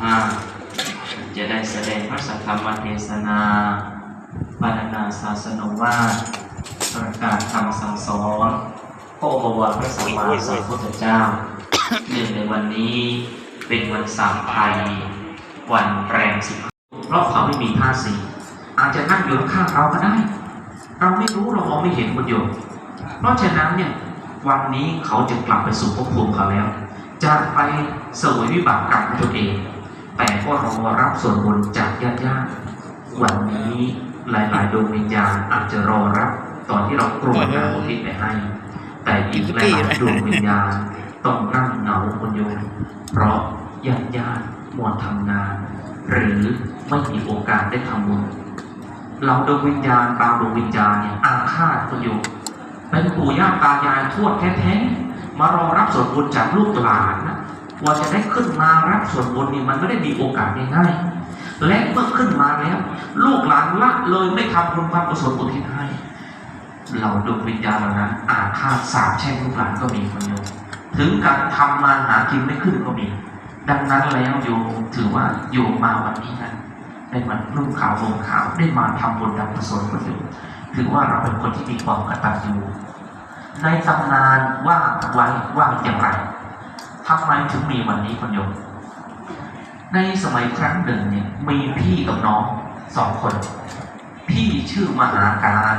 ห้าจะได้แสดงพระสัทธรรมเทศนาบรรณาศาสนวาสประกาศคำสั่งสอนพระบวรพระสัมมาสัมพุทธเจ้าเนื่องในวันนี้เป็นวันสามไทยวันแรมสิบเพราะเขาไม่มีผ้าสีอาจจะนั่งอยู่ข้างเราก็ได้ เราไม่รู้เรามองไม่เห็นคุณโยมเพราะฉะนั้นเนี่ยวันนี้เขาจะกลับไปสู่ภพภูมิเขาแล้ว จะไปเสวยวิบากกรรมของตนเอง แต่ก็รอรับส่วนบุญจากญาติญาติๆวันนี้หลายๆดวงวิญญาณอาจจะรอรับตอนที่เรากรวดน้ำอุทิศไปให้ แต่อีกหลายๆดวงวิญญาณต้องนั่งเหงาคนโยมเพราะญาติญาติๆมัวทำงาน หรือไม่มีโอกาสได้ทำบุญเราดวงวิญญาณบางดวงวิญญาณเนี่ยอาฆาตคนอยู่เป็นปู่ย่าตายายทวดแท้ๆ มารอรับส่วนบุญจากลูกหลานนะว่าจะได้ขึ้นมารับส่วนบุญนี่มันไม่ได้มีโอกาสง่ายๆและเมื่อขึ้นมาแล้ว ลูกหลานละเลยไม่ทำบุญความกุศลอุทิศให้เราดวงวิญญาณเหล่านั้นอาฆาตสาปแช่งลูกหลานก็มีคนโยมถึงกับทำมาหากินไม่ขึ้นก็มี ดังนั้นแล้วโยมถือว่าโยมมาวันนี้นะได้มานุ่งขาวห่มขาวได้มาทำบุญทำกุศลคนอยู่ถือว่าเราเป็นคนที่มีความกตัญญู ในตำนานว่าไว้ว่าอย่างไรทำไมถึงมีวันนี้คนโยมในสมัยครั้งหนึ่งเนี่ยมีพี่กับน้องสองคน พี่ชื่อมหาการ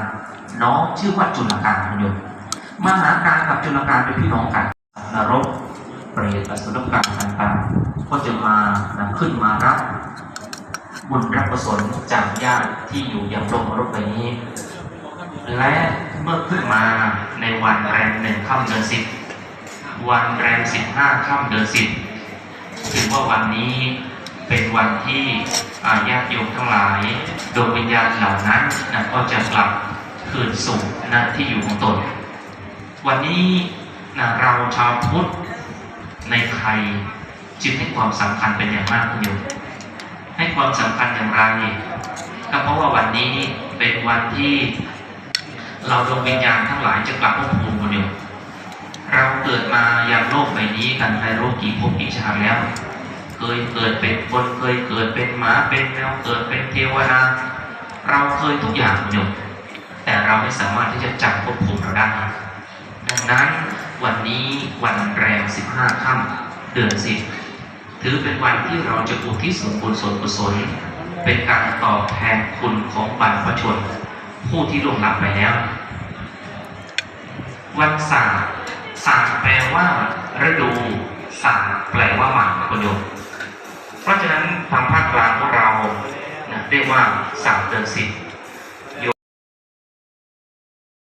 น้องชื่อว่าจุลการคนโยมมหาการกับจุลการเป็นพี่น้องกันนรกเปรตอสุรกายต่างๆก็จะมานะขึ้นมารับบุญรับกุศลจากญาติที่อยู่ยังลงรถไปนี้ และ เมื่อขึ้นมาในวันแรมหนึ่งค่ำเดือนสิบวันแรมสิบห้าค่ำเดือนสิบถือว่าวันนี้เป็นวันที่อาญาติโยมทั้งหลายดวงวิญญาณเหล่านั้นนะก็จะกลับคืนสู่น้าที่อยู่ของตน วันนี้นะเราชาวพุทธในไทยจึงให้ความสำคัญเป็นอย่างมากคุณโยมให้ความสำคัญอย่างไรก็เพราะว่าวันนี้เป็นวันที่ เราดวงวิญญาณทั้งหลายจะกลับภพภูมิคนเดียวเราเกิดมายังโลกใบนี้กันในโลกกี่ภพกี่ชาติแล้ว เคยเกิดเป็นคนเคยเกิดเป็นหมาเป็นแมวเกิดเป็นเทวดาเราเคยทุกอย่างคนเดียวแต่เราไม่สามารถที่จะจับภพภูมิเราได้ดังนั้นวันนี้วันแรม15ค่ำเดือนสิบถือเป็นวันที่เราจะอุทิศส่วนบุญส่วนกุศลเป็นการตอบแทนคุณของบรรพชน ผู้ที่ล่วงรับไปแล้ว วันศาสตร์ศาสตร์แปลว่าฤดูศาสตร์แปลว่าหมากคุณโยมเพราะฉะนั้นทางภาคกลางของเราเรียกว่าศาสตร์เดือนสิบ